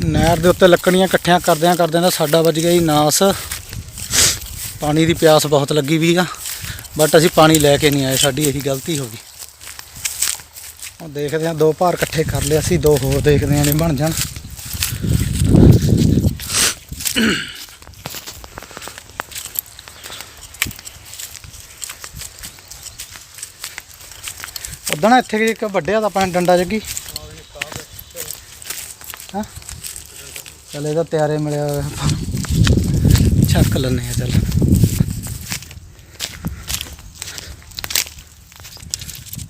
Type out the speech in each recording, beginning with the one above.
ਨਹਿਰ ਦੇ ਉੱਤੇ ਲੱਕੜੀਆਂ ਇਕੱਠੀਆਂ ਕਰਦਿਆਂ ਕਰਦਿਆਂ ਦਾ ਸਾਡਾ ਵੱਜ ਗਿਆ ਜੀ ਨਾਸ। ਪਾਣੀ ਦੀ ਪਿਆਸ ਬਹੁਤ ਲੱਗੀ ਵੀ ਆ ਬਟ ਅਸੀਂ ਪਾਣੀ ਲੈ ਕੇ ਨਹੀਂ ਆਏ, ਸਾਡੀ ਇਹੀ ਗਲਤੀ ਹੋ ਗਈ। ਉਹ ਦੇਖਦੇ ਹਾਂ, ਦੋ ਭਾਰ ਇਕੱਠੇ ਕਰ ਲਿਆ ਸੀ, ਦੋ ਹੋਰ ਦੇਖਦੇ ਹਾਂ ਜੇ ਬਣ ਜਾਣ। ਉਦੋਂ ਨਾ ਇੱਥੇ ਇੱਕ ਵੱਡਿਆ ਦਾ ਪਾਣੀ ਡੰਡਾ ਜੱਗੀ। ਹਾਂ? ਚੱਲ ਇਹਦਾ ਤਿਆਰੇ ਮਿਲਿਆ ਹੋਇਆ ਆਪਾਂ। ਚੱਕ ਲੈਨੇ ਆ ਚੱਲ।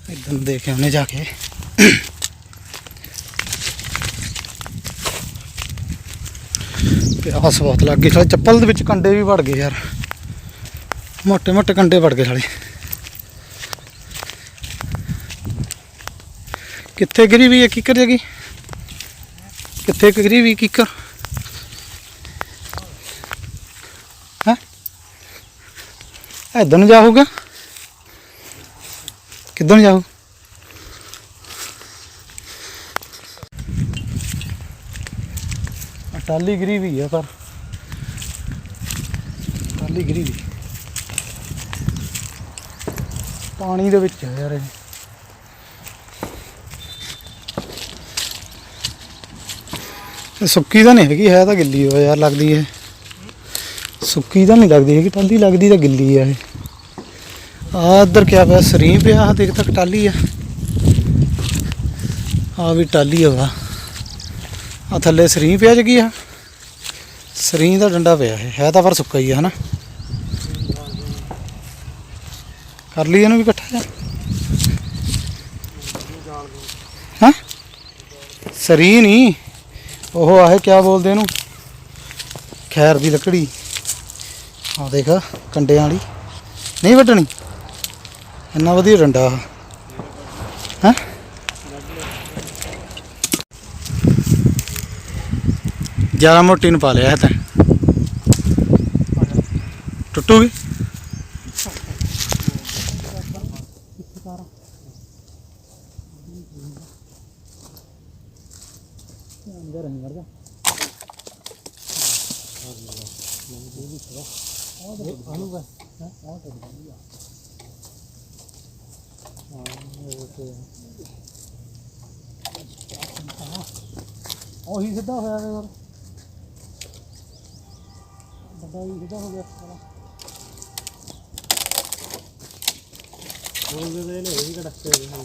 ਇਦਾਂ ਦੇਖਿਆ ਉਹਨੇ ਜਾ ਕੇ। ਪਿਆਸ ਬਹੁਤ ਲੱਗ ਗਈ, ਸਾਲੇ ਚੱਪਲ ਦੇ ਵਿੱਚ ਕੰਡੇ ਵੀ ਵੜ ਗਏ ਯਾਰ। ਮੋਟੇ ਮੋਟੇ ਕੰਡੇ ਵੜ ਗਏ ਸਾਲੇ। ਕਿੱਥੇ ਗਿਰੀ ਵੀ ਇਹ ਕਿੱਕਰ ਜਗੀ ਕਿੱਥੇ ਗਿਰੀ ਵੀ ਕਿੱਕਰ? ਇਧਰ ਨੂੰ ਜਾਊਗਾ। ਕਿੱਧਰ ਨੂੰ ਜਾਊ? ਆਹ ਟਾਲੀ ਗਿਰੀ ਵੀ ਆ ਪਰ। ਟਾਲੀ ਗਿਰੀ ਵੀ ਪਾਣੀ ਦੇ ਵਿੱਚ ਆ ਯਾਰ ਇਹ। ਇਹ ਸੁੱਕੀ ਤਾਂ ਨਹੀਂ ਹੈਗੀ, ਹੈ ਤਾਂ ਗਿੱਲੀ ਹੋ ਯਾਰ ਲੱਗਦੀ ਹੈ ਸੁੱਕੀ ਤਾਂ ਨਹੀਂ ਲੱਗਦੀ ਹੈਗੀ ਟਾਲੀ ਲੱਗਦੀ ਤਾਂ ਗਿੱਲੀ ਆ ਇਹ। ਆ ਇੱਧਰ ਕਿਆ ਪਿਆ ਸਰੀਂ ਪਿਆ, ਆਹ ਦੇਖ ਤੱਕ ਟਾਲੀ ਆ। ਆ ਵੀ ਟਾਲੀ ਹੋਗਾ ਆ ਥੱਲੇ ਸਰੀਂ ਪਿਆ ਜਗੀ ਆ। ਸਰੀਂ ਦਾ ਡੰਡਾ ਪਿਆ ਇਹ, ਹੈ ਤਾਂ ਪਰ ਸੁੱਕਾ ਹੀ ਆ, ਹਨਾ। ਕਰ ਲਈ ਇਹਨੂੰ ਵੀ ਇਕੱਠਾ ਜਾ ਹਾਂ? ਸਰੀ ਨਹੀਂ ਉਹ ਆਏ ਕਿਆ ਬੋਲਦੇ ਇਹਨੂੰ? ਖੈਰ ਦੀ ਲੱਕੜੀ। ਆ ਦੇਖ, ਕੰਡਿਆਂ ਵਾਲੀ। ਨਹੀਂ ਵੱਢਣੀ? ਇੰਨਾ ਵਧੀਆ ਡੰਡਾ ਹੈ? ਜ਼ਿਆਦਾ ਮੋਟੀ ਨੂੰ ਪਾ ਲਿਆ ਹੈ ਤਾਂ। ਟੁੱਟੂਗੀ? ਅੰਦਰ ਨਹੀਂ ਵੜਦਾ ਆਲੂਗਾ ਹਾਂ ਆਹ ਤਾਂ ਵਧੀਆ ਉਹੀ ਸਿੱਧਾ ਹੋਇਆ ਵੇ ਹੋਰ ਵੱਡਾ ਵੀ ਸਿੱਧਾ ਹੋ ਗਿਆ ਸਾਰਾ ਬੋਲਦੇ ਦੇ ਨੇ ਇਹ ਵੀ ਕੜਕਦੇ ਨੇ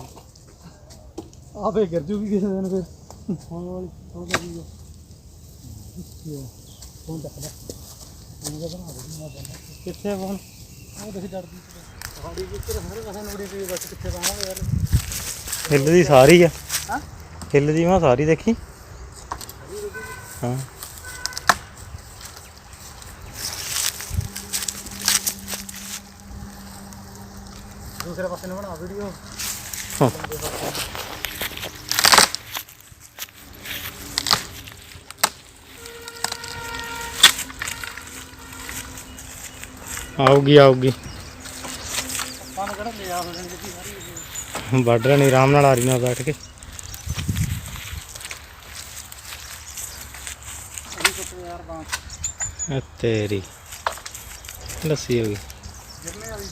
ਆਪੇ ਗਿਰ ਜੂਗੀ ਕਿਸੇ ਦਿਨ ਫਿਰ। ਹੁਣ ਵਾਲੀ ਹੋ ਗਈ ਫੋਨ ਚੱਕ ਲੈ ਉਹਨੂੰ ਬਣਾ ਦੇ ਬੰਦਾ ਕਿੱਥੇ ਫੋਨ? ਉਹ ਦੇਖ ਡਰਦੀ। ਸਾਡੀ ਕਿੱਥੇ ਹਰ ਕਥਾ ਨੋੜੀ ਪਈ ਬਸ ਕਿੱਥੇ ਪਾਵਾਂਗੇ ਯਾਰ। ਹਿੱਲਦੀ ਸਾਰੀ ਆ। ਹਾਂ? ਹਿੱਲਦੀ ਮੈਂ ਸਾਰੀ ਦੇਖੀ। ਹਾਂ। ਦੂਸਰੇ ਪਾਸੇ ਨੂੰ ਬਣਾ ਵੀਡੀਓ। ਹਾਂ। ਆਊਗੀ ਆਊਗੀ। ਆਪਾਂ ਨੂੰ ਕਿਹੜਾ ਨਹੀਂ ਹੋਣਾ ਆਰਾਮ ਨਾਲ ਆਰੀ ਨਾਲ ਬੈਠ ਕੇ। ਇਹ ਤੇਰੀ, ਲੱਸੀ ਹੋ ਗਈ। ਗਿਰਨੇ ਵਾਲੀ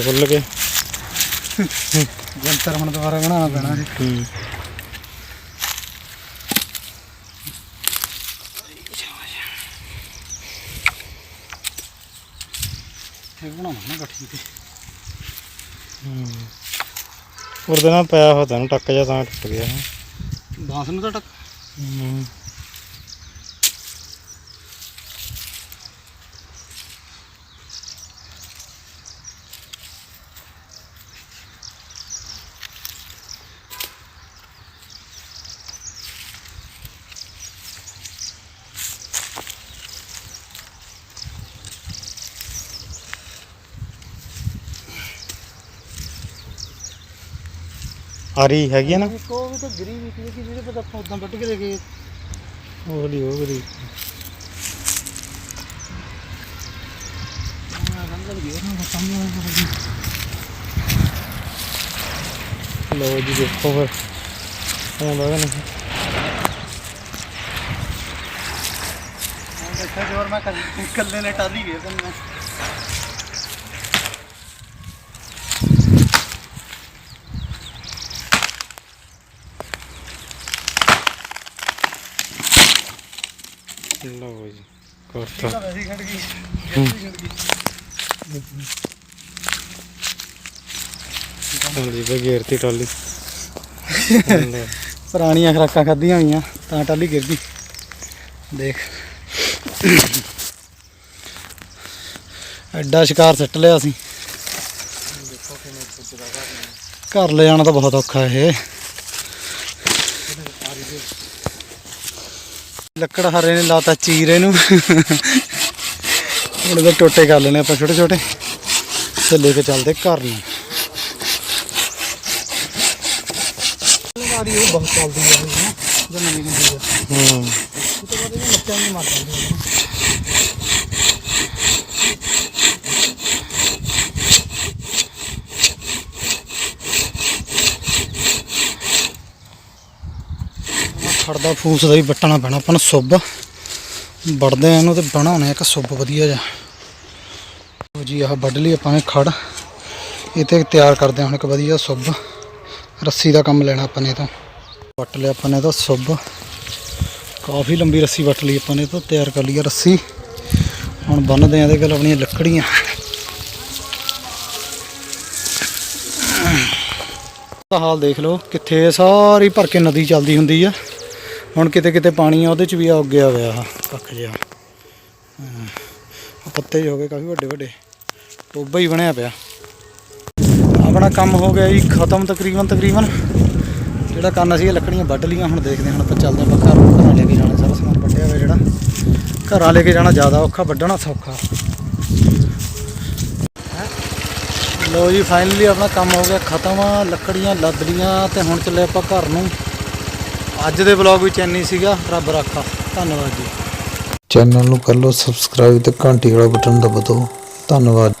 ਫੁੱਲ ਗਏ। ਜੰਤਰ ਹੁਣ ਦੁਬਾਰਾ ਬਣਾਉਣਾ ਪੈਣਾ ਹੂੰ ਇਹ ਬਣਾਉਣਾ ਨਾ ਗੱਠੀ ਤੇ। ਉਹਦੇ ਨਾਲ ਪਿਆ ਹੋਇਆ ਤੈਨੂੰ ਟੱਕ ਜਾ ਤਾਂ ਟੁੱਟ ਗਿਆ ਬਾਂਸ ਨੂੰ ਤਾਂ ਟੱਕ। ਹੂੰ। ਆ ਰਹੀ ਹੈਗੀ ਨਾ ਕੋ ਵੀ ਤਾਂ ਗਰੀ ਨਿਕਲੀ ਕਿ ਜਿਹੜੇ ਪਤਾ ਆਪਾਂ ਉਦਾਂ ਵੱਟ ਕੇ ਦੇਖੇ ਉਹ ਵਾਲੀ ਉਹ ਵਾਲੀ ਲੋ ਜੀ ਦੇਖੋ ਫਿਰ ਹਾਂ ਬਗਨ ਜੋਰ ਮੈਂ ਕੱਲੇ ਨੇ ਟਾਲੀ ਗਏ ਤੈਨੂੰ ਲਓ ਜੀ ਕਰਤਾ। ਵੈਸੀ ਖੜ ਗਈ। ਖੜ ਗਈ। ਹਾਂਜੀ ਬਗੇਰਤੀ ਟੋਲੀ ਪੁਰਾਣੀਆਂ ਖਰਾਕਾਂ ਖਾਧੀਆਂ ਹੋਈਆਂ ਤਾਂ ਟਾਲੀ ਗਿਰ ਗਈ ਦੇਖ। ਐਡਾ ਸ਼ਿਕਾਰ ਸੱਟ ਲਿਆ ਅਸੀਂ। ਘਰ ਲੈ ਜਾਣਾ ਤਾਂ ਬਹੁਤ ਔਖਾ ਇਹ। ਲੱਕੜ ਹਰੇ ਨੇ ਲਾਤਾ ਚੀਰੇ ਨੂੰ ਹੁਣ ਤਾਂ ਟੋਟੇ ਕਰ ਲੈਣੇ ਆਪਾਂ ਛੋਟੇ ਛੋਟੇ। ਤੇ ਲੈ ਕੇ ਚੱਲਦੇ ਘਰ ਨੂੰ। ਗਾੜੀ ਉਹ ਬਹੁਤ ਚੱਲਦੀ ਹੈ ਇਹ ਨਾ ਜੋ ਨਵੀਂ ਨਵੀਂ ਹੈ। ਤੋਂ ਬਾਅਦ ਇਹ ਮੱਚਾਂ ਨਹੀਂ ਮਾਰ ਖੜਦਾ, ਫੂਸ ਦਾ ਵੀ ਵੱਟਣਾ ਪੈਣਾ, ਆਪਾਂ ਨੂੰ ਸੁੱਬ। ਵੜਦੇ ਆ ਇਹਨੂੰ ਤੇ ਬਣਾਉਣੇ ਇੱਕ ਸੁੱਬ ਵਧੀਆ ਜਿਹਾ। ਲਓ ਜੀ, ਆਹ ਵੱਢ ਲਈ ਆਪਾਂ ਨੇ ਖੜ ਇਹ ਤੇ ਤਿਆਰ ਕਰਦੇ ਹਾਂ ਹੁਣ ਇੱਕ ਵਧੀਆ ਸੁੱਬ। ਰੱਸੀ ਦਾ ਕੰਮ ਲੈਣਾ ਆਪਾਂ ਨੇ ਤਾਂ। ਵੱਟ ਲਿਆ ਆਪਾਂ ਨੇ ਤਾਂ ਸੁੱਬ। ਕਾਫੀ ਲੰਬੀ ਰੱਸੀ ਵੱਟ ਲਈ ਆਪਾਂ ਨੇ ਤਾਂ, ਤਿਆਰ ਕਰ ਲਈ ਆ ਰੱਸੀ। ਹੁਣ ਬੰਨਦੇ ਆ ਇਹਦੇ ਕੋਲ ਆਪਣੀਆਂ ਲੱਕੜੀਆਂ। ਹਾਲ ਦੇਖ ਲਓ, ਕਿੱਥੇ ਸਾਰੀ ਭਰ ਕੇ ਨਦੀ ਚੱਲਦੀ ਹੁੰਦੀ ਆ। ਹੁਣ ਕਿਤੇ ਕਿਤੇ ਪਾਣੀ ਆ, ਉਹਦੇ ਚ ਵੀ ਆ ਉੱਗਿਆ ਹੋਇਆ ਆ, ਕੱਖ ਜਿਹਾ। ਪੱਤੇ ਜਿਹੇ ਹੋ ਗਏ, ਕਾਫੀ ਵੱਡੇ ਵੱਡੇ। ਟੋਬਾ ਹੀ ਬਣਿਆ ਪਿਆ। ਆਪਣਾ ਕੰਮ ਹੋ ਗਿਆ ਜੀ, ਖਤਮ ਤਕਰੀਬਨ ਤਕਰੀਬਨ। ਜਿਹੜਾ ਕੰਨ ਅਸੀਂ ਇਹ ਲੱਕੜੀਆਂ ਵੱਢ ਲੀਆਂ ਹੁਣ ਦੇਖਦੇ ਹਾਂ, ਹੁਣ ਆਪਾਂ ਚੱਲਦੇ ਆਪਾਂ ਘਰ ਘਰਾਂ ਲੈ ਕੇ ਜਾਣਾ, ਸਾਰਾ ਸਮਾਨ ਵੱਢਿਆ ਹੋਇਆ ਜਿਹੜਾ। ਘਰਾਂ ਲੈ ਕੇ ਜਾਣਾ ਜ਼ਿਆਦਾ ਔਖਾ, ਵੱਢਣਾ ਸੌਖਾ। ਲੋ ਜੀ ਫਾਈਨਲੀ ਆਪਣਾ ਕੰਮ ਹੋ ਗਿਆ, ਖਤਮ ਲੱਕੜੀਆਂ ਲੱਦ ਲੀਆਂ ਤੇ ਹੁਣ ਚੱਲੇ ਆਪਾਂ ਘਰ ਨੂੰ। ਅੱਜ ਦੇ ਵਲੌਗ ਵਿੱਚ ਇੰਨੀ ਸੀਗਾ, ਰੱਬ ਰਾਖਾ। ਧੰਨਵਾਦ ਜੀ। ਚੈਨਲ ਨੂੰ ਕਰ ਲਓ ਸਬਸਕ੍ਰਾਈਬ ਤੇ ਘੰਟੀ ਵਾਲਾ ਬਟਨ ਦਬਾ ਦਿਓ। ਧੰਨਵਾਦ।